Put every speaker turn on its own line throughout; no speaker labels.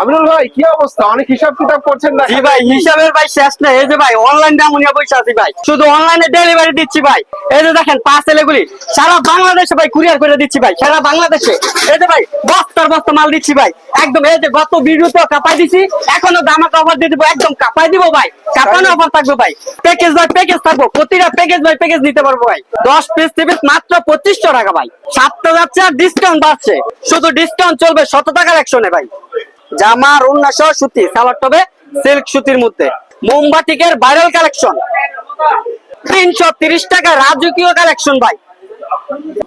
আমিনুল ভাই কি অবস্থা? অনেক হিসাব কিতাব করছেন না
জি ভাই হিসাবের ভাই শেষ নেই। এই যে ভাই অনলাইন দামুনিয়া বসে আছি ভাই। শুধু অনলাইনে ডেলিভারি দিচ্ছি ভাই। এই যে দেখেন পার্সেল এগুলি সারা বাংলাদেশে ভাই কুরিয়ার করে দিচ্ছি ভাই সারা বাংলাদেশে। এই যে ভাই বস্তার বস্তা মাল দিচ্ছি ভাই। একদম এই যে গত ভিডিওতে কাপাই দিছি এখনও দামাকে অফার দিয়ে দিব একদম কাপাই দিব ভাই। কাপানো অফার থাকবে ভাই। প্যাকেজ ভাই প্যাকেজ থাকব প্রতিটা প্যাকেজ ভাই প্যাকেজ নিতে পারব ভাই। দশ পিস পিস মাত্র পঁচিশশো টাকা ভাই। সাতটা যাচ্ছে আর ডিসকাউন্ট বাড়ছে। শুধু ডিসকাউন্ট চলবে শত টাকার একশনে ভাই। জামার উন্নাস সুতি, সালোয়ার টবে সিল্ক সুতির মধ্যে। মোমবাটিকের ভাইরাল কালেকশন তিনশো তিরিশ টাকা রাজকীয় কালেকশন ভাই।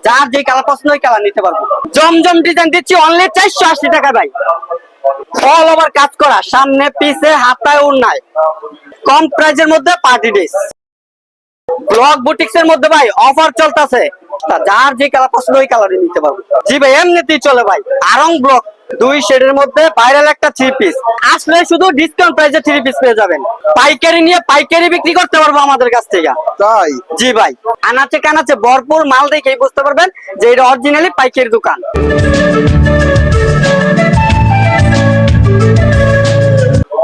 যার যে কালার পছন্দ ওই কালার নিতে পারব। জমজম ডিজাইন দিচ্ছি অনলি চারশো আশি টাকা ভাই। অল ওভার কাজ করা, সামনে, পিছে, হাতায় উন্নায় কম প্রাইজের মধ্যে পার্টি ড্রেস ব্লক বুটিক্স এর মধ্যে ভাই অফার চলতেছে। যার যে কালার পছন্দ ওই কালারই নিতে পারব। জি ভাই, এমনিতেই চলে ভাই। আরং ব্লক দুই শেডের মধ্যে ভাইরাল একটা থ্রি পিস আসলে শুধু ডিসকাউন্ট প্রাইসে থ্রি পিস পেয়ে যাবেন। পাইকারি নিয়ে পাইকারি বিক্রি করতে পারব আমাদের কাছ থেকে।
তাই?
জি ভাই। আনাচে কানাচে ভরপুর মাল দেখেই বুঝতে পারবেন যে এটা অরিজিনালি পাইকারি দোকান।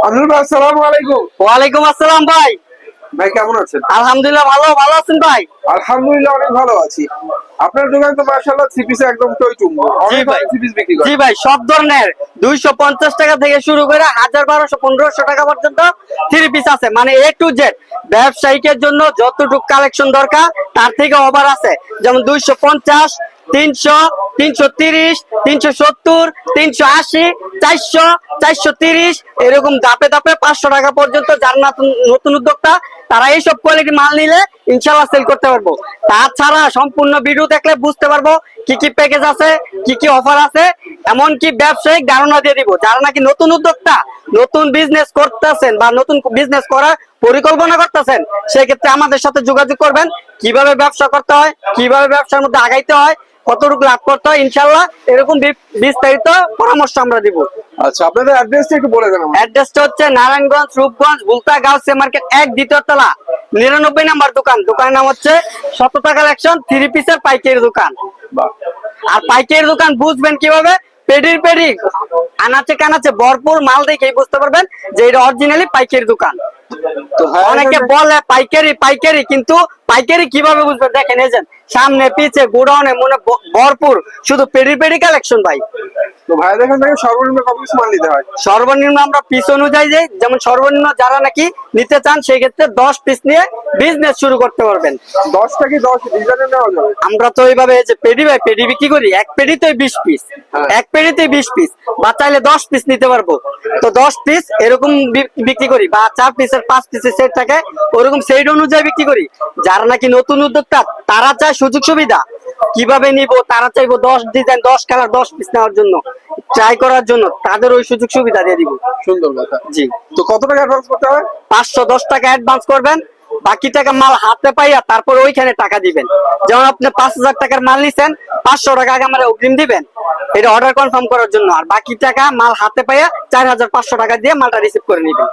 আমিনুল ভাই আসসালামু আলাইকুম।
ওয়ালাইকুম আসসালাম ভাই।
ভাই কেমন আছেন?
আলহামদুলিল্লাহ ভালো ভালো আছেন ভাই?
আলহামদুলিল্লাহ অনেক ভালো আছি। আপনার দোকান তো মাশাআল্লাহ থ্রি পিসে একদম টই টুম্ব
জি ভাই।
থ্রি পিস বিক্রি
জি ভাই সব ধরনের দুইশো পঞ্চাশ টাকা থেকে শুরু করে হাজার বারোশো পনেরোশো টাকা পর্যন্ত থ্রি পিস আছে। মানে এ টু জেড ব্যবসায়িকের জন্য যতটুকু কালেকশন দরকার তার থেকে ওভার আছে। যেমন দুইশো পঞ্চাশ তিনশো তিনশো তিরিশ, তিনশো সত্তর, তিনশো আশি, চারশো চারশো তিরিশ। এরকম দাপে ধাপে পাঁচশো টাকা পর্যন্ত যারা নতুন নতুন উদ্যোক্তা, তারা এইসব কোয়ালিটি মাল নিলে ইনশাল্লাহ সেল করতে পারব। তাছাড়া সম্পূর্ণ ভিডিও দেখলে বুঝতে পারব কি কি প্যাকেজ আছে কি কি অফার আছে এমনকি ব্যবসায়িক ধারণা দিয়ে দিব। যারা নাকি নতুন উদ্যোক্তা নতুন বিজনেস করতেছেন বা নতুন বিজনেস করার পরিকল্পনা করতেছেন সেক্ষেত্রে আমাদের সাথে যোগাযোগ করবেন। কীভাবে ব্যবসা করতে হয় কীভাবে ব্যবসার মধ্যে আগাইতে হয় কতটুকু লাভ করতে হয় ইনশাল্লাহ এরকম বিস্তারিত পরামর্শ আমরা দিব।
আচ্ছা আপনাদের অ্যাড্রেসটা একটু বলে দেন।
অ্যাড্রেসটা হচ্ছে নারায়ণগঞ্জ রূপগঞ্জ বুলতা গার্লস মার্কেট এক দ্বিতীয় তলা। নিরানব্বই নাম্বার দোকান। দোকানের নাম হচ্ছে শত টাকা কালেকশন থ্রি পিসের পাইকারি দোকান। আর পাইকারি দোকান বুঝবেন কীভাবে? পেডির পেডি আনাচে কানাচে ভরপুর মাল দেখেই বুঝতে পারবেন যে এটা অরিজিনালি পাইকারি দোকান।
তো হ্যাঁ
অনেকে বলে পাইকারি পাইকারি কিন্তু পাইকারি কীভাবে বুঝবে দেখেন এই সামনে পিছে গোডাউনে মনে ভরপুর। শুধু পেডি পেডি কালেকশন ভাই।
তো ভাই দেখেন থেকে সর্বনিম্ন কত পিস মাল নিতে হয়?
সর্বনিম্ন আমরা পিস অনুযায়ী যেমন সর্বনিম্ন যারা নাকি নিতে চান সেই ক্ষেত্রে দশ পিস নিয়ে বিজনেস শুরু করতে পারবেন।
দশটা কি দশ ডিজাইনের নেওয়া যাবে?
আমরা তো এইভাবে যে পেডি বাই পেডি বিক্রি করি এক পেডিতে বিশ পিস।
হ্যাঁ।
এক পেডিতে বিশ পিস। বা চাইলে দশ পিস নিতে পারব। তো দশ পিস এরকম বিক্রি করি বা চার পিসের পাঁচ পিসের সেট থাকে ওরকম সেট অনুযায়ী বিক্রি করি। যারা নাকি নতুন উদ্যোক্তা তারা চায় সুযোগ সুবিধা। কীভাবে নিব তারা চাইব দশ ডিজাইন দশ কালার দশ পিস নেওয়ার জন্য। ট্রাই করার জন্য তাদের ওই সুযোগ সুবিধা দিয়ে দিব।
সুন্দর কথা।
জি।
তো কত টাকা অ্যাডভান্স করতে হবে?
পাঁচশো দশ টাকা অ্যাডভান্স করবেন বাকি টাকা মাল হাতে পাইয়া তারপর ওইখানে টাকা দিবেন। যেমন আপনি পাঁচ হাজার টাকার মাল নিছেন পাঁচশো টাকা আগে আমার অগ্রিম দিবেন এটা অর্ডার কনফার্ম করার জন্য। আর বাকি টাকা মাল হাতে পাইয়া চার হাজার পাঁচশো টাকা দিয়ে মালটা রিসিভ করে নিবেন।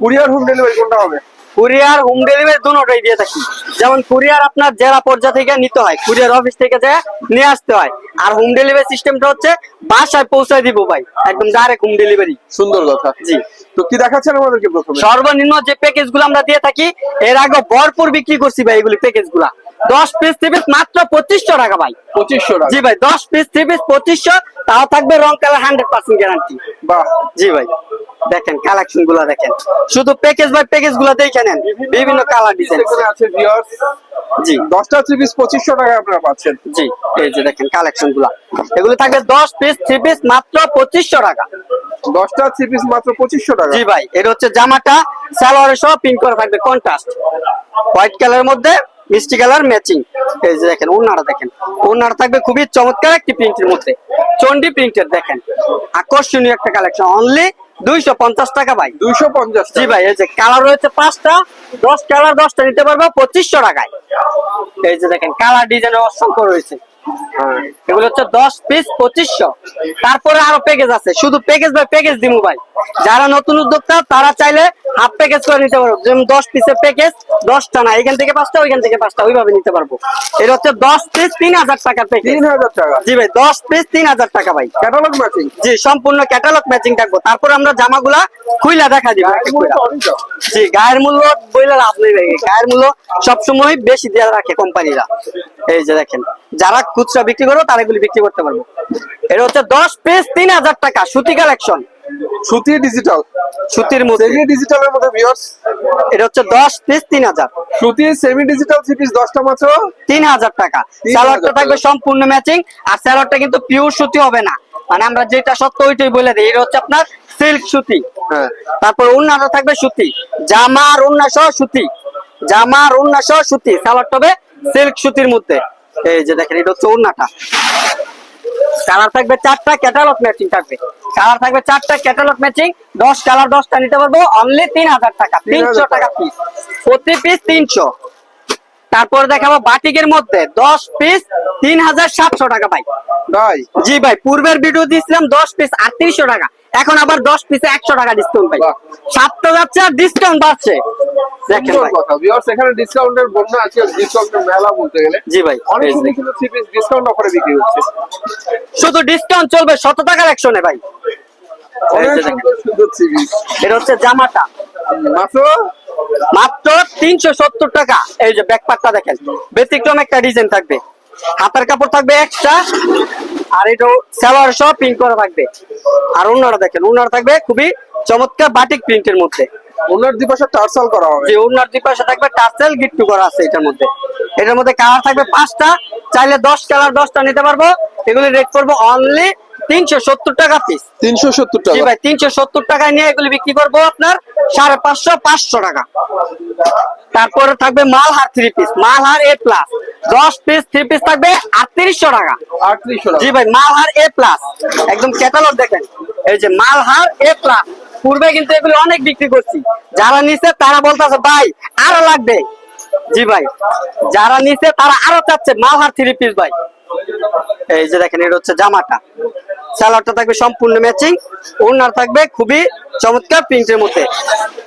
কুরিয়ার হোম ডেলিভারি কোনটা হবে?
কুরিয়ার হোম ডেলিভারি দুটোটাই দিয়ে থাকি। যেমন কুরিয়ার আপনার জেলা পর্যায়ে থেকে নিতে হয় কুরিয়ার অফিস থেকে যে নিয়ে আসতে হয়। আর হোম ডেলিভারি সিস্টেমটা হচ্ছে বাসায় পৌঁছায় দিব ভাই একদম ডাইরেক্ট হোম ডেলিভারি।
সুন্দর কথা।
জি।
তো কি দেখাচ্ছেন আমাদেরকে প্রথমে?
সর্বনিম্ন যে প্যাকেজগুলো আমরা দিয়ে থাকি এর আগে ভরপুর বিক্রি করছি ভাই এগুলি প্যাকেজগুলা দশ পিস থ্রি পিস মাত্র পঁচিশশো টাকা ভাই।
পঁচিশশো টাকা।
জি ভাই দশ পিস থ্রি পিস পঁচিশশো তাও থাকবে রং কালার হান্ড্রেড পার্সেন্ট গ্যারান্টি
বাহ।
জি ভাই। দেখেন কালেকশনগুলা দেখেন। শুধু প্যাকেজ বাই প্যাকেজগুলা দেখে নেন বিভিন্ন কালার ডিজাইন
আছে ভিউয়ার্স
জি।
দশটা থ্রি পিস পঁচিশশো টাকায় আপনারা পাচ্ছেন।
জি এই যে দেখেন কালেকশনগুলা। এগুলো থাকবে দশ পিস থ্রি পিস মাত্র পঁচিশশো টাকা।
দশটা থ্রি পিস মাত্র পঁচিশশো টাকা।
জি ভাই এটা হচ্ছে জামাটা সালোয়ারের সহ পিন করা থাকবে কন্ট্রাস্ট হোয়াইট কালারের মধ্যে মিষ্টি কালার ম্যাচিং এই যে দেখেন ওনারা দেখেন। ওনারা থাকবে খুবই চমৎকার একটি প্রিন্টের মধ্যে। চন্ডি প্রিন্টের দেখেন। আকর্ষণীয় একটা কালেকশন অনলি দুইশো পঞ্চাশ টাকা ভাই।
দুইশো পঞ্চাশ
জি ভাই এই যে কালার রয়েছে পাঁচটা দশ কালার দশটা নিতে পারবে পঁচিশশো টাকায়। এই যে দেখেন কালার ডিজাইনের অসংখ্য রয়েছে। এগুলো হচ্ছে দশ পিস পঁচিশশো। তারপরে আরও প্যাকেজ আছে। শুধু প্যাকেজ বাই প্যাকেজ দিমু ভাই। যারা নতুন উদ্যোক্তা তারা চাইলে হাফ প্যাকেজ করে নিতে পারব যেমন দশ পিসের প্যাকেজ দশটা না এখান থেকে পাঁচটা ওইখান থেকে পাঁচটা ওইভাবে নিতে পারব। এটা হচ্ছে দশ পিস তিন হাজার টাকার প্যাকেজ
তিন হাজার টাকা।
জি ভাই দশ পিস তিন হাজার টাকা ভাই।
ক্যাটালগ ম্যাচিং
জি সম্পূর্ণ ক্যাটালগ ম্যাচিং থাকব। তারপর আমরা জামাগুলা খুইলা দেখা দিব। জি গায়ের মূল্য বইলে লাভ নেই ভাই। গায়ের মূল্য সবসময় বেশি দেওয়া রাখে কোম্পানিরা। এই যে দেখেন যারা খুচরা বিক্রি করব তারা এগুলি বিক্রি করতে পারব। এটা হচ্ছে দশ পিস তিন হাজার টাকা সুতি কালেকশন
সুতি ডিজিটাল
সুতির মধ্যে।
সেমি ডিজিটালের মধ্যে ভিউয়ার্স
এটা হচ্ছে দশ পিস তিন হাজার।
সুতি সেমি ডিজিটাল থ্রি পিস দশটা মাত্র?
তিন হাজার টাকা।
3,000
স্যালাডটা থাকবে সম্পূর্ণ ম্যাচিং আর স্যালাডটা কিন্তু পিওর সুতি হবে না। মানে আমরা যেটা সত্য ওইটাই বলে দিই এটা হচ্ছে আপনার সিল্ক সুতি।
হ্যাঁ।
তারপর উন্নাটা থাকবে সুতি। জামা আর উন্না সহ সুতি। জামা আর উন্না সহ সুতি। সালোয়ারটা হবে সিল্ক সুতির মধ্যে। এই যে দেখেন এটা হচ্ছে উন্নাটা। কালার থাকবে চারটা ক্যাটালগ ম্যাচিং থাকবে। কালার থাকবে চারটা ক্যাটালগ ম্যাচিং দশ কালার দশটা নিতে পারব অনলি তিন হাজার টাকা তিনশো টাকা পিস প্রতি পিস তিনশো। তারপর দেখাবো বাটিকের মধ্যে দশ পিস তিন হাজার সাতশো টাকা
ভাই।
জি ভাই পূর্বের ভিডিও দিয়েছিলাম দশ পিস আটত্রিশশো টাকা। এখন আবার দশ পিসে একশো টাকা ডিসকাউন্ট
বাহ।
সাতটা যাচ্ছে আর ডিসকাউন্ট বাড়ছে। ভাই। ভাই শুধু ডিসকাউন্ট চলবে শত টাকার একশনে ভাই। এটা হচ্ছে জামাটা।
মাত্র?
মাত্র তিনশো সত্তর টাকা। এই যে ব্যাকপারটা দেখেন। ব্যতিক্রম একটা ডিজাইন থাকবে। হাতার কাপড় থাকবে এক্সট্রা আর এটা সালোয়ার সহ প্রিন্ট করা থাকবে। আর অন্যরা দেখেন অন্যরা থাকবে খুবই চমৎকার বাটিক প্রিন্টের মধ্যে।
ওনার দিবসে টার্সাল করা হবে।
যে অন্যার দুই পাশে থাকবে টার্সেল গিট্টু করা আছে এটার মধ্যে। এটার মধ্যে কালার থাকবে পাঁচটা চাইলে দশ কালার দশটা নিতে পারব। এগুলি রেট করব অনলি তিনশো সত্তর টাকা পিস
তিনশো সত্তর টাকা।
ভাই তিনশো সত্তর টাকায় নিয়ে এগুলি বিক্রি করব আপনার সাড়ে পাঁচশো পাঁচশো টাকা। তারপরে থাকবে Malhar three piece Malhar A plus দশ পিস থ্রি পিস থাকবে আটত্রিশশো টাকা।
আটত্রিশশো টাকা।
জি ভাই মালহার এ প্লাস একদম ক্যাটালগ দেখেন। এই যে মালহার এ প্লাস পূর্বে কিন্তু এগুলো অনেক বিক্রি করছি। যারা নিছে তারা বলতেছে ভাই আরও লাগবে। জি ভাই যারা নিছে তারা আরও চাচ্ছে মালহার থ্রি পিস ভাই। এই যে দেখেন এটা হচ্ছে জামাটা। স্যালাডটা থাকবে সম্পূর্ণ ম্যাচিং ওনার থাকবে খুবই চমৎকার প্রিন্টের মধ্যে।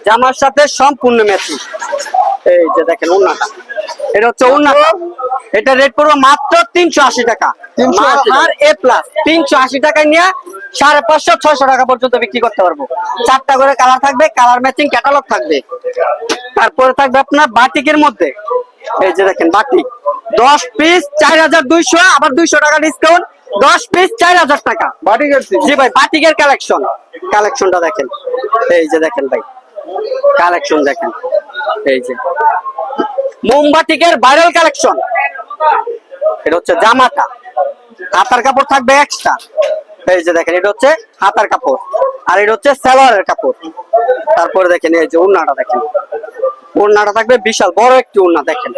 জামার সাথে সম্পূর্ণ ম্যাচিং এই যে দেখেন ওনাটা এটা হচ্ছে ওনাটা এটা রেট পড়বে মাত্র তিনশো আশি টাকা।
380 টাকা।
এ প্লাস তিনশো আশি টাকায় নিয়ে সাড়ে পাঁচশো ছয়শো টাকা পর্যন্ত বিক্রি করতে পারব। চারটা করে কালার থাকবে কালার ম্যাচিং ক্যাটালগ থাকবে। তারপরে থাকবে আপনার বাটিকের মধ্যে। এই যে দেখেন বাটিক। দশ পিস চার হাজার দুইশো আবার দুইশো টাকা ডিসকাউন্ট দশ পিস চার হাজার টাকা। জি ভাই বাটিকের কালেকশন কালেকশনটা দেখেন। এই যে দেখেন ভাই। কালেকশন দেখেন। এই যে। মোমবাটিকের ভাইরাল কালেকশন এটা হচ্ছে জামাটা। হাতার কাপড় থাকবে এক্সট্রা এই যে দেখেন এটা হচ্ছে হাতার কাপড়। আর এটা হচ্ছে সালোয়ারের কাপড়। তারপরে দেখেন এই যে ওড়নাটা দেখেন। ওড়নাটা থাকবে বিশাল বড় একটি ওড়না দেখেন।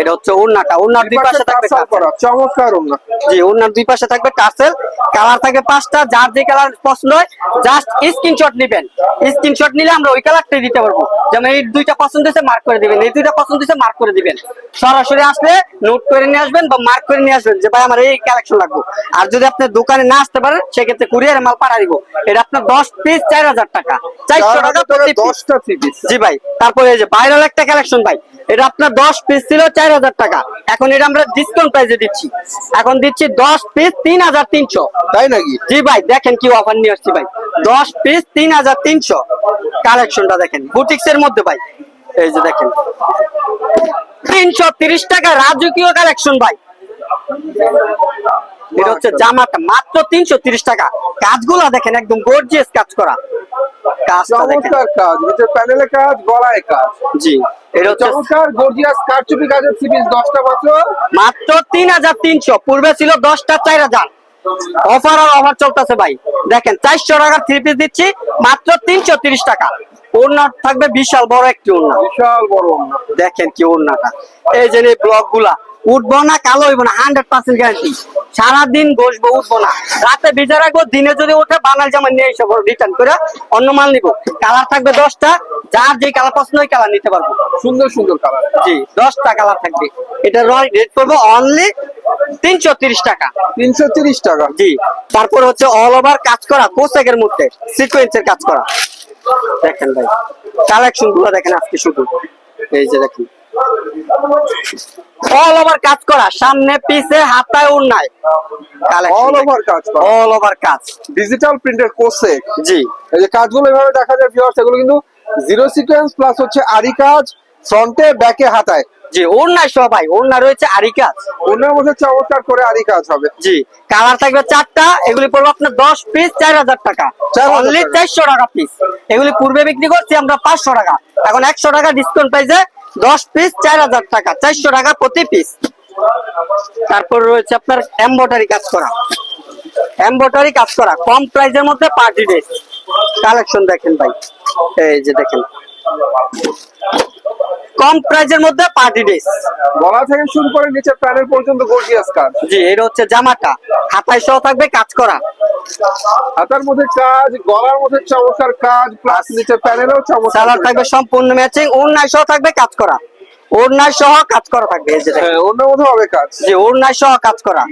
এটা হচ্ছে ওড়নাটা ওড়নার দুই পাশে থাকবে
চমৎকার ওনা
জি ওনার দুই পাশে থাকবে টার্সেল কালার থাকবে পাঁচটা যার যে কালার পছন্দ হয় জাস্ট স্ক্রিনশট নেবেন। স্ক্রিনশট নিলে আমরা ওই কালারটাই দিতে পারব। যেমন এই দুইটা পছন্দ হয়েছে মার্ক করে দিবেন। এই দুইটা পছন্দ হয়েছে মার্ক করে দিবেন। সরাসরি আসলে নোট করে নিয়ে আসবেন বা মার্ক করে নিয়ে আসবেন যে ভাই আমার এই কালেকশন লাগবে। আর যদি আপনি দোকানে না আসতে পারেন সেক্ষেত্রে কুরিয়ারে মাল পাঠা দিব। এটা আপনার দশ পিস চার হাজার টাকা। চারশো টাকা
দশটা পিস
জি ভাই। তারপরে এই যে ভাইরাল একটা কালেকশন ভাই। এটা আপনার দশ পিস ছিল চার হাজার টাকা। এখন এটা আমরা ডিসকাউন্ট প্রাইসে দিচ্ছি। এখন দিচ্ছি দশ পিস তিন হাজার তিনশো।
তাই নাকি?
জি ভাই দেখেন কি অফার নিয়ে আসছি ভাই। দশ পিস তিন হাজার তিনশো। কালেকশনটা দেখেন বুটিক্স এর মধ্যে ভাই। এই যে দেখেন। তিনশো তিরিশ টাকা রাজকীয় কালেকশন ভাই। এটা হচ্ছে জামাটা মাত্র তিনশো তিরিশ টাকা। কাজগুলা দেখেন একদম গর্জিয়াস কাজ করা। দেখেন।
চমৎকার কাজ নিচে প্যানেলে কাজ গলায় কাজ।
জি এটা
চমৎকার গর্জিয়াস কারচুপি কাজের থ্রি দশটা মাত্র
মাত্র তিন হাজার তিনশো পূর্বে ছিল দশটা চার হাজার। অফার আর অফার চলতেছে ভাই। দেখেন চারশো টাকার থ্রি পিস দিচ্ছি মাত্র তিনশো তিরিশ টাকা। ওড়না থাকবে বিশাল বড় একটি ওড়না।
বিশাল বড় ওনা
দেখেন কি ওড়নাটা। এই যে ব্লকগুলা উঠবো না কালো হইব না হান্ড্রেড পার্সেন্ট গ্যারান্টি সারাদিন বসবো উঠবো না। রাতে ভিজে রাখব দিনে যদি ওঠে বানাল জামা নিয়ে এসে রিটার্ন করে অন্য মাল নিবো। কালার থাকবে দশটা যার যে কালার পছন্দ ওই কালার নিতে পারব।
সুন্দর সুন্দর কালার
জি দশটা কালার থাকবে। এটা রেট করব অনলি তিনশো তিরিশ টাকা।
তিনশো তিরিশ টাকা।
জি তারপর হচ্ছে অল ওভার কাজ করা পোশাকের মধ্যে সিকোয়েন্সের কাজ করা। দেখেন ভাই কালেকশনগুলো দেখেন আজকে শুধু। এই যে দেখেন। অল ওভার কাজ করা। সামনে পিছে হাতায় উন্নায়
অল ওভার কাজ করা।
অল ওভার কাজ।
ডিজিটাল প্রিন্টের কোর্সে
জি।
এই যে কাজগুলো এভাবে দেখা যায় ভিউয়ার্স এগুলো কিন্তু জিরো সিকোয়েন্স প্লাস হচ্ছে আরি কাজ ফ্রন্টে ব্যাকে হাতায়।
জি ওড়নায় সবাই। ওড়না রয়েছে আরি কাজ।
মধ্যে চমৎকার করে আরি কাজ হবে।
জি। কালার থাকবে চারটা এগুলি পড়বে আপনার দশ পিস চার হাজার টাকা। অনলি চারশো টাকা পিস এগুলি পূর্বে বিক্রি করছি আমরা পাঁচশো টাকা। এখন একশো টাকা ডিসকাউন্ট পাইছে দশ পিস চার হাজার টাকা, চারশো টাকা প্রতি পিস তারপর রয়েছে আপনার এম্বয়ডারি কাজ করা। এম্বয়ডারি কাজ করা। কম প্রাইসের মধ্যে পার্টি ড্রেস কালেকশন দেখেন ভাই। এই যে দেখেন। কম প্রাইসের মধ্যে পার্টি ড্রেস।
গলা থেকে শুরু করে নিচে প্যানেল পর্যন্ত গর্জিয়াস কাজ।
জি এটা হচ্ছে জামাটা। হাতায় সহ থাকবে কাজ করা।
হাতার মধ্যে কাজ গলার মধ্যে চমৎকার কাজ প্লাস নিচে প্যানেলও চমৎকার
সালার থাকবে সম্পূর্ণ ম্যাচিং ওড়নায় সহ থাকবে কাজ করা। ওড়নায় সহ কাজ করা থাকবে এই যে।
হ্যাঁ অন্য মধ্যে হবে কাজ।
যে ওড়নায় সহ কাজ করা।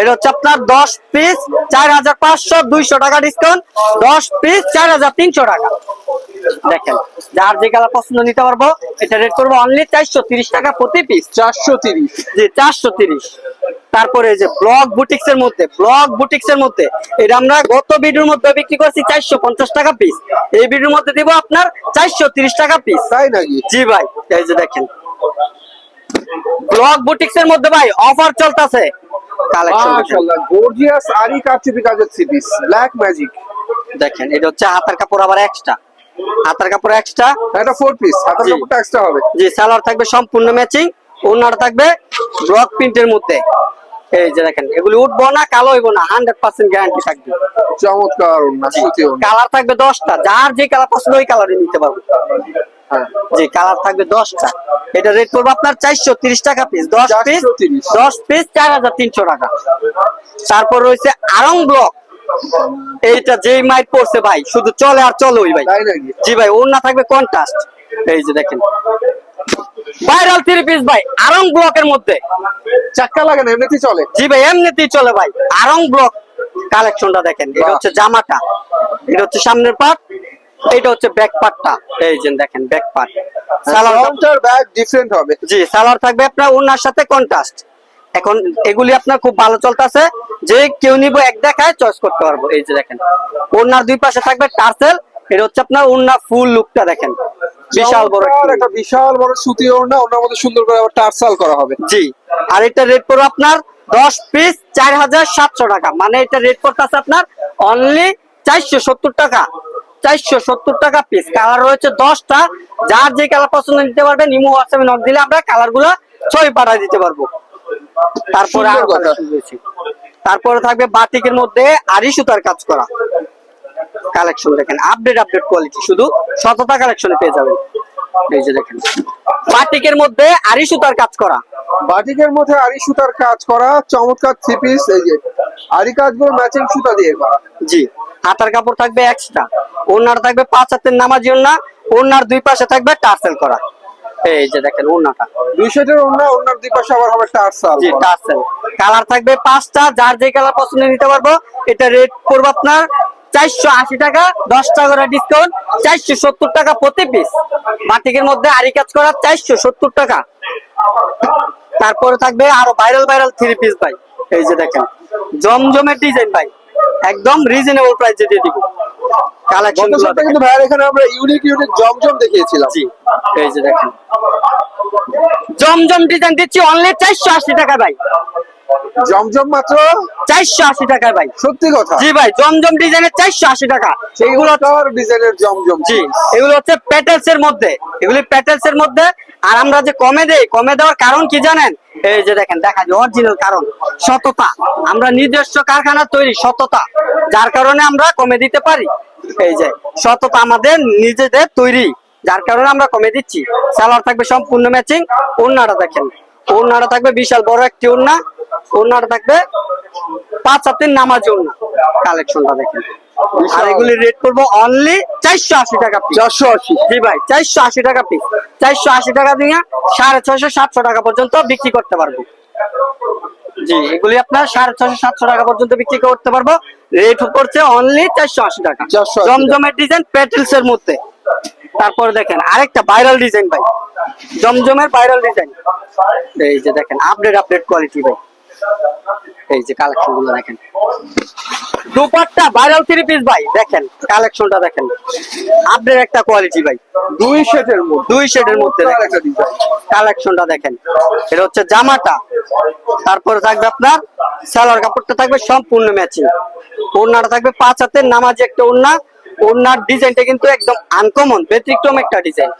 এটা হচ্ছে আপনার দশ পিস চার হাজার পাঁচশো দুইশো টাকা ডিসকাউন্ট দশ পিস চার হাজার তিনশো টাকা। দেখেন যার যে কালার পছন্দ নিতে পারব এটা রেট করব অনলি চারশো তিরিশ টাকা প্রতি পিস
চারশো তিরিশ।
জি চারশো তিরিশ। তারপরে যে ব্লক বুটিক্স এর মধ্যে ব্লক বুটিক্স এর মধ্যে এটা আমরা গত ভিডিওর মধ্যে বিক্রি করছি চারশো পঞ্চাশ টাকা পিস এই ভিডিওর মধ্যে দিব আপনার চারশো তিরিশ টাকা পিস
তাই নাকি?
জি ভাই এই যে দেখেন। ব্লক বুটিক্স এর মধ্যে ভাই অফার চলতেছে। কালেকশন
মাশাআল্লাহ গর্জিয়াস আরি কারচুপি কাজের থ্রি পিস ব্ল্যাক ম্যাজিক
দেখেন এটা হচ্ছে হাতার কাপড় আবার এক্সট্রা হাতার কাপড় এক্সট্রা
এটা ফোর পিস হাতার কাপড়টা এক্সট্রা হবে।
জি সালোয়ার থাকবে সম্পূর্ণ ম্যাচিং থাকবে ব্লক প্রিন্টের মধ্যে। এই যে দেখেন এগুলি উঠবো না কালো হইব না হান্ড্রেড পার্সেন্ট গ্যারান্টি থাকবে।
চমৎকার
কালার থাকবে দশটা যার যে কালার পছন্দ ওই কালারই নিতে পারব। জি কালার থাকবে দশটা। এটা রেট করব আপনার চারশো তিরিশ টাকা পিস দশ পিস দশ পিস চার হাজার তিনশো টাকা। তারপর রয়েছে আরং ব্লক এইটা যেই মাইট পড়ছে ভাই শুধু চলে আর চলো ওই ভাই জি ভাই ওর না থাকবে কন্ট্রাস্ট এই যে দেখেন। ভাইরাল থ্রি পিস ভাই আরং ব্লকের মধ্যে।
চাক্কা লাগে না এমনিতেই চলে?
জি ভাই এমনিতেই চলে ভাই। আরং ব্লক কালেকশনটা দেখেন এটা হচ্ছে জামাটা। এটা হচ্ছে সামনের পার্ট এটা হচ্ছে ব্যাক পার্টটা এই যে দেখেন back part salwar
counter bag different হবে।
জি সালোয়ার থাকবে আপনার ওনার সাথে কন্ট্রাস্ট এখন এগুলি আপনার খুব ভালো চলতেছে। যে কেউ নিবো এক দেখায় চয়েস করতে পারব। এই যে দেখেন ওনার দুই পাশে থাকবে টার্সেল। এটা হচ্ছে আপনার ওনার ফুল লুকটা দেখেন। বিশাল বড় একটা
বিশাল বড় সুতি ওড়না। ওনার মধ্যে সুন্দর করে আবার টার্সাল করা হবে।
জি আর এটা রেট পড়বে আপনার দশ পিস চার হাজার সাতশো টাকা। মানে এটা রেট পড়তেছে আপনার অনলি চারশো সত্তর টাকা। চারশো সত্তর টাকা পিস কালার রয়েছে দশটা। যার যে কালার পছন্দ নিতে হোয়াটসঅ্যাপে নক দিলে আমরা কালারগুলা ছয় পাঠিয়ে দিতে পারব। তারপরে। তারপরে থাকবে বাটিকের মধ্যে আড়ি সুতার কাজ করা। কালেকশন দেখেন আপডেট আপডেট কোয়ালিটি শুধু শততা কালেকশনে পেয়ে যাবেন। এই যে দেখেন বাটিকের মধ্যে আড়ি সুতার কাজ করা।
বাটিকের মধ্যে আরি সুতার কাজ করা চমৎকার থ্রি পিস এই যে আরি কাজগুলো ম্যাচিং সুতা দিয়ে করা।
জি। হাতার কাপড় থাকবে এক্সট্রা ওনার থাকবে পাঁচ হাতের নামাজি ওনা ওনার দুই পাশে থাকবে টার্সেল করা। এই যে দেখেন ওনাটা
দুই সেটের ওড়না ওড়নার দুই পাশে আবার হবে টার্সাল
জি টার্সেল। কালার থাকবে পাঁচটা যার যে কালার পছন্দ নিতে পারব এটা রেট পড়বে আপনার চারশো আশি টাকা দশ টাকা করে ডিসকাউন্ট চারশো সত্তর টাকা প্রতি পিস বাটিকের মধ্যে আরি কাজ করা চারশো সত্তর টাকা। তারপরে থাকবে আরও ভাইরাল ভাইরাল থ্রি পিস ভাই। এই যে দেখেন জমজমের ডিজাইন ভাই। একদম রিজনেবল প্রাইসে দিয়ে দিব। কালেকশন
কিন্তু ভাইয়ার এখানে আমরা ইউনিক ইউনিক জমজম দেখিয়েছিলাম।
জি এই যে দেখেন। জমজম ডিজাইন দিচ্ছি অনলি চারশো আশি টাকা ভাই।
জমজম মাত্র
চারশো আশি টাকায় ভাই।
সত্যি কথা?
জি ভাই জমজম ডিজাইনের চারশো আশি টাকা। এগুলো
ডিজাইনের জমজম
জি এগুলো হচ্ছে প্যাটেলস এর মধ্যে। এগুলি প্যাটেলস এর মধ্যে। আর আমরা যে কমে দেই কমে দেওয়ার কারণ কি জানেন? এই যে দেখেন দেখা যায় অরিজিনাল কারণ সততা। আমরা নিজস্ব কারখানা তৈরি সততা। যার কারণে আমরা কমে দিতে পারি। এই যে সততা আমাদের নিজেদের তৈরি। যার কারণে আমরা কমে দিচ্ছি। সালোয়ার থাকবে সম্পূর্ণ ম্যাচিং ওন্নাটা দেখেন। ওড়নাটা থাকবে বিশাল বড় একটি ওড়না। ওড়নাটা থাকবে পাঁচ হাতের নামাজি ওড়না। কালেকশনটা দেখেন। আর এগুলি রেট করব অনলি চারশো আশি টাকা
চারশো আশি।
জি ভাই চারশো আশি টাকা পিস চারশো আশি টাকা দিয়ে সাড়ে ছয়শো সাতশো টাকা পর্যন্ত বিক্রি করতে পারব। জি এগুলি আপনার সাড়ে ছয়শো সাতশো টাকা পর্যন্ত বিক্রি করতে পারব। রেট পড়ছে অনলি চারশো আশি টাকা।
480
জমজমের ডিজাইন প্যাটেলস এর মধ্যে। তারপর দেখেন আরেকটা ভাইরাল ডিজাইন ভাই। জমজমের ভাইরাল ডিজাইন এই যে দেখেন আপডেট আপডেট কোয়ালিটি ভাই। এই যে কালেকশনগুলো দেখেন। দুপাট্টা ভাইরাল থ্রি পিস ভাই দেখেন কালেকশনটা দেখেন। আপডেট একটা কোয়ালিটি ভাই।
দুই শেডের মধ্যে।
দুই শেডের মধ্যে কালেকশনটা দেখেন। এটা হচ্ছে জামাটা। তারপরে থাকবে আপনার সালোয়ার কাপড়টা থাকবে সম্পূর্ণ ম্যাচিং ওড়নাটা থাকবে পাঁচ হাতের নামাজি একটা ওড়না। ওড়নার ডিজাইনটা কিন্তু একদম আনকমন ব্যতিক্রম একটা ডিজাইন।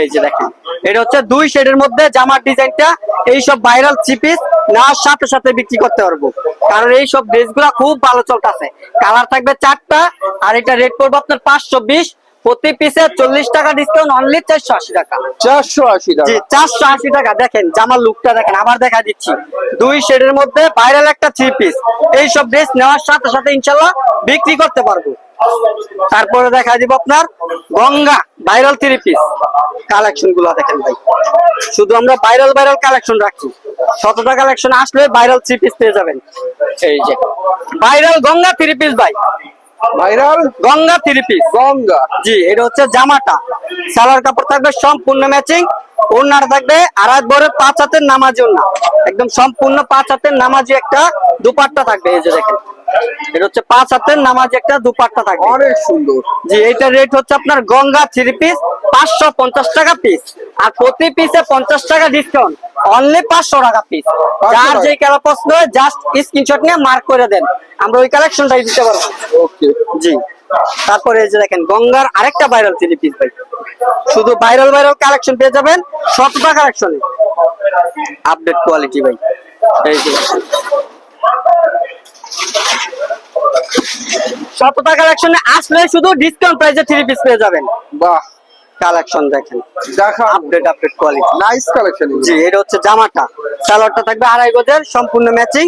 এই যে দেখেন এটা হচ্ছে দুই শেডের মধ্যে জামার ডিজাইনটা এই সব ভাইরাল চিপিস নেওয়ার সাথে সাথে বিক্রি করতে পারব। কারণ এই সব ড্রেসগুলো খুব ভালো চলতেছে। কালার থাকবে চারটা আর এটা রেট পড়বে আপনার পাঁচশো বিশ। প্রতি পিসে চল্লিশ টাকা ডিসকাউন্ট অনলি চারশো আশি টাকা।
চারশো আশি
জি
টাকা
চারশো আশি টাকা। দেখেন জামার লুকটা দেখেন আবার দেখা দিচ্ছি। দুই শেডের মধ্যে ভাইরাল একটা থ্রি পিস এই সব ড্রেস নেওয়ার সাথে সাথে ইনশাল্লাহ বিক্রি করতে পারব। তারপরে দেখা দিব আপনার গঙ্গা ভাইরাল থ্রি পিস কালেকশনগুলো দেখেন ভাই। শুধু আমরা ভাইরাল ভাইরাল কালেকশন রাখছি। শতটা কালেকশন আসলে ভাইরাল থ্রি পিস পেয়ে যাবেন। এই যে ভাইরাল গঙ্গা থ্রি পিস ভাই।
Viral
Ganga three piece
Ganga.
জি এটা হচ্ছে জামাটা। সালোয়ার কাপড় থাকবে সম্পূর্ণ ম্যাচিং ওড়নাটা থাকবে আড়াই বড় পাঁচ হাতের নামাজি একদম সম্পূর্ণ পাঁচ হাতের নামাজি একটা দুপাট্টা থাকবে এই যে দেখেন। এটা হচ্ছে পাঁচ হাতের নামাজি একটা দুপাট্টা
অনেক সুন্দর।
জি রেট হচ্ছে আপনার গঙ্গা থ্রি পিস পাঁচশো পঞ্চাশ টাকা পিস আর প্রতি পিসে পঞ্চাশ টাকা ডিসকাউন্ট অনলি পাঁচশো টাকা পিস যার যে কালার পছন্দ হয় জাস্ট স্ক্রিনশট নিয়ে মার্ক করে দেন। আমরা ওই কালেকশনটাই দিতে পারব।
ওকে
জি। তারপরে এই যে দেখেন গঙ্গার আরেকটা ভাইরাল থ্রি পিস ভাই। শুধু ভাইরাল ভাইরাল কালেকশন পেয়ে যাবেন সবটা কালেকশনে আপডেট কোয়ালিটি ভাই। এই যে সততা কালেকশনে আসলে শুধু ডিসকাউন্ট প্রাইসে থ্রি পিস পেয়ে যাবেন।
বাহ
কালেকশন দেখেন।
দেখা
update update quality
nice collection
জি এটা হচ্ছে জামাটা। সালোয়ারটা থাকবে আড়াই গজের সম্পূর্ণ ম্যাচিং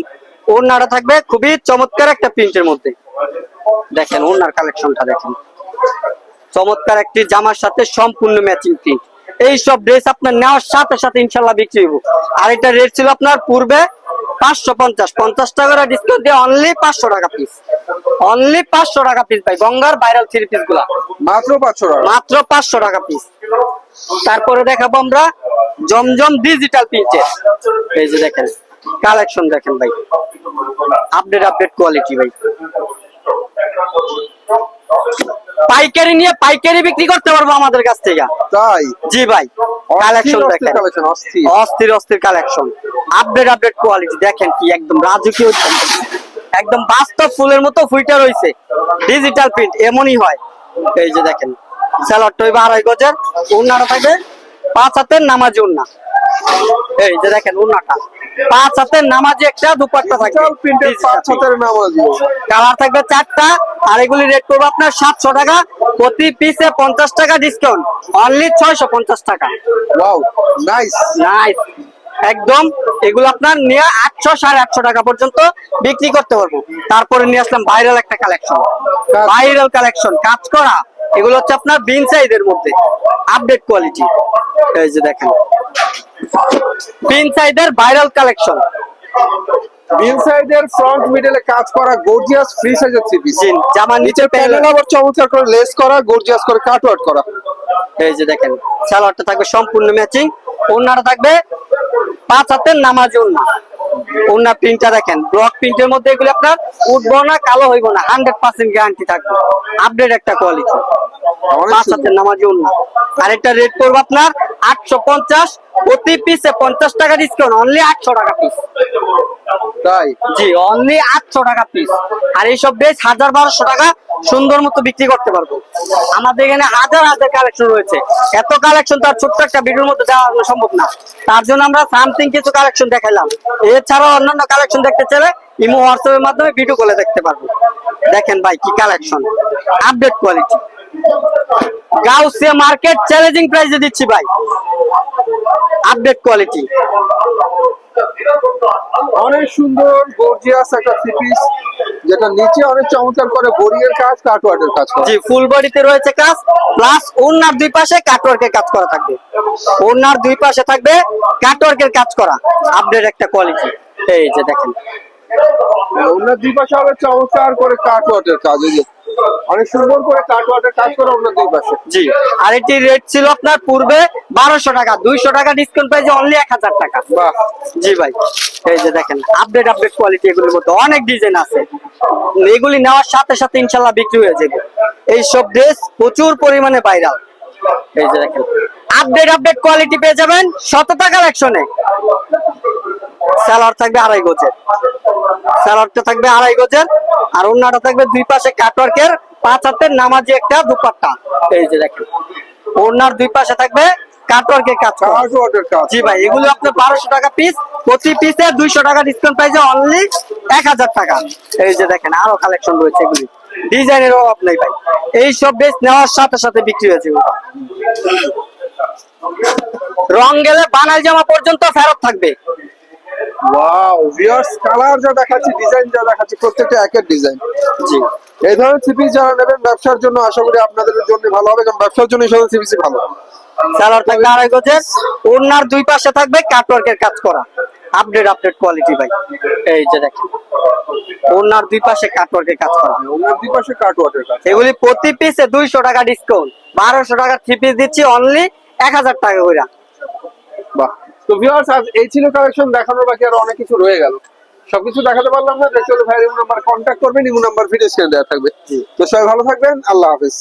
ওড়নাটা থাকবে খুবই চমৎকার একটা প্রিন্টের মধ্যে। দেখেন ওড়নার কালেকশনটা দেখেন। চমৎকার একটি জামার সাথে সম্পূর্ণ ম্যাচিং প্রিন্ট এই সব ড্রেস আপনার নেওয়ার সাথে সাথে ইনশাল্লাহ বিক্রি হইব। আর এটা রেট ছিল আপনার পূর্বে পাঁচশো পঞ্চাশ পঞ্চাশ টাকা ডিসকাউন্ট দিয়ে অনলি পাঁচশো টাকা পিস অনলি পাঁচশো টাকা পিস ভাই গঙ্গার ভাইরাল থ্রি পিসগুলা।
মাত্র পাঁচশো টাকা।
মাত্র পাঁচশো টাকা পিস তারপরে দেখাবো আমরা জমজম ডিজিটাল প্রিন্টের এই যে দেখেন কালেকশন দেখেন ভাই। আপডেট আপডেট কোয়ালিটি ভাই। পাইকারি নিয়ে পাইকারি বিক্রি করতে পারব আমাদের কাছ থেকে।
তাই?
জি ভাই কালেকশন দেখেন।
অস্থির।
অস্থির অস্থির কালেকশন আপডেট আপডেট কোয়ালিটি দেখেন কি একদম রাজকীয় একদম বাস্তব ফুলের মতো ফুইটা রয়েছে। ডিজিটাল প্রিন্ট এমনই হয়। এই যে দেখেন স্যালাডটা হইবে আড়াই গজের উন্নাটা থাকবে পাঁচ হাতের নামাজি উন্না। এই যে দেখেন উন্নাটা। পাঁচ হাতের নামাজি একটা দুপাট্টা থাকবে।
পাঁচ হাতের নামাজ।
কালার থাকবে চারটা আর এগুলি রেট করব আপনার সাতশো টাকা। প্রতি পিসে পঞ্চাশ টাকা ডিসকাউন্ট অনলি ছয়শো পঞ্চাশ টাকা।
নাইস
নাইস একদম এগুলো আপনার নিয়ে আটশো সাড়ে আটশো টাকা পর্যন্ত বিক্রি করতে পারব। তারপরে নিয়ে আসলাম ভাইরাল একটা কালেকশন ভাইরাল কালেকশন কাজ করা। এগুলো হচ্ছে আপনার বিন সাইজের মধ্যে। আপডেট কোয়ালিটি এই যে দেখেন। বিন সাইজের ভাইরাল কালেকশন
ইনসাইডের ফ্রন্ট মিডলে কাজ করা গর্জিয়াস ফ্রি সাইজের থ্রি পিস
জামা নিচে
নিচে প্যানেল আবার চমৎকার করে লেস করা গর্জিয়াস করে কাট ওয়ার্ক করা।
এই যে দেখেন সালোয়ারটা থাকবে সম্পূর্ণ ম্যাচিং ওড়নাটা থাকবে পাঁচ হাতের নামাজি ওড়না। ওড়না প্রিন্টটা দেখেন ব্লক প্রিন্টের মধ্যে এগুলো আপনার উঠবো না কালো হইব না হান্ড্রেড পার্সেন্ট গ্যারান্টি থাকবে। আপডেট একটা কোয়ালিটি পাঁচ। হাতের নামাজি ওড়না আর রেট আপনার আটশো পঞ্চাশ প্রতি পিসে পঞ্চাশ টাকা ডিসকাউন্ট অনলি আটশো টাকা পিস
তাই?
জি অনলি আটশো টাকা পিস আর এইসব ড্রেস হাজার বারোশো টাকা সুন্দর মতো বিক্রি করতে পারব। আমাদের এখানে হাজার হাজার কালেকশন রয়েছে। এত কালেকশন তো আর ছোট্ট একটা ভিডিওর মধ্যে দেওয়া সম্ভব না। তার জন্য আমরা সামথিং কিছু কালেকশন দেখাইলাম। এছাড়াও অন্যান্য কালেকশন দেখতে চাইলে ইমো হোয়াটসঅ্যাপের মাধ্যমে ভিডিও কলে দেখতে পারব। দেখেন ভাই কি collection update quality Gausia market challenging প্রাইসে দিচ্ছি ভাই। আপডেট কোয়ালিটি
অনেক সুন্দর গর্জিয়াস একটা পিস যেটা নিচে অনেক চমৎকার করে বোরিংয়ের কাজ কাটওয়ার্ডের কাজ
জি ফুল বডিতে রয়েছে কাজ প্লাস ওনার দুই পাশে কাটওয়ার্কের কাজ করা থাকবে। ওনার দুই পাশে থাকবে কাটওয়ার্কের কাজ করা। আপডেট একটা কোয়ালিটি এই যে দেখেন।
অন্য দুই পাশে হবে চমৎকার করে কাটওয়ার্ডের কাজ এই যে অনেক সুন্দর করে কাটওয়ার্ডের কাজ করা অন্য দুই পাশে
জি আর এটি রেট ছিল আপনার পূর্বে বারোশো টাকা দুইশো টাকা ডিসকাউন্ট পেয়েছে অনলি এক হাজার টাকা।
বাহ।
জি ভাই এই যে দেখেন আপডেট আপডেট কোয়ালিটি এগুলির মধ্যে অনেক ডিজাইন আছে। এগুলি নেওয়ার সাথে সাথে ইনশাল্লাহ বিক্রি হয়ে যাবে। এই সব ড্রেস প্রচুর পরিমাণে ভাইরাল এই যে দেখেন আপডেট আপডেট কোয়ালিটি পেয়ে যাবেন শত টাকার একশনে স্যালার থাকবে আড়াই গজের। স্যালারটা থাকবে আড়াই গজের আর অন্যটা থাকবে দুই পাশে কাটওয়ার্কের পাঁচ হাতের নামাজি একটা দুপাট্টা। এই যে দেখেন ওনার দুই পাশে থাকবে কাটওয়ার্কের কাজ করা।
কাটওয়ার্ডের কাজ।
জি ভাই এগুলো আপনার বারোশো টাকা পিস প্রতি পিসে দুইশো টাকা ডিসকাউন্ট অনলি এক হাজার টাকা। এই যে দেখেন আরও কালেকশন রয়েছে এগুলি। ডিজাইনের অভাব নেই ভাই। এই সব ড্রেস নেওয়ার সাথে সাথে বিক্রি হয়েছে। রং গেলে বানাই জামা পর্যন্ত ফেরত থাকবে।
ওয়াও ভিউয়ার্স কালার যা দেখাচ্ছি ডিজাইন যা দেখাচ্ছি প্রত্যেকটা একের ডিজাইন
জি।
এই ধরনের থ্রি যারা নেবেন ব্যবসার জন্য আশা করি আপনাদের জন্য ভালো হবে কারণ ব্যবসার জন্য ধরনের থ্রি ভালো।
সালোয়ার থাকবে আড়াই গজের ওনার দুই পাশে থাকবে কাটওয়ার্কের কাজ করা। আপডেট আপডেট কোয়ালিটি ভাই। এই যে দেখেন। ওনার দুই পাশে কাটওয়ার্কের কাজ করা।
অন্য দুই পাশে কাটওয়ার্ডের কাজ।
এগুলি প্রতি পিসে দুইশো টাকা ডিসকাউন্ট বারোশো টাকা থ্রি পিস দিচ্ছি অনলি এক হাজার টাকা করে
বাহ। তো ভিউয়ার্স আজ এই ছিল কালেকশন দেখানোর বাকি আরও অনেক কিছু রয়ে গেল। সবকিছু দেখাতে পারলাম না দেখতে হলে ভাইয়ের নাম্বার কন্ট্যাক্ট করবেন ইমো নাম্বার ভিডিও স্ক্রিনে দেওয়া থাকবে। তো সবাই ভালো থাকবেন আল্লাহ হাফিজ।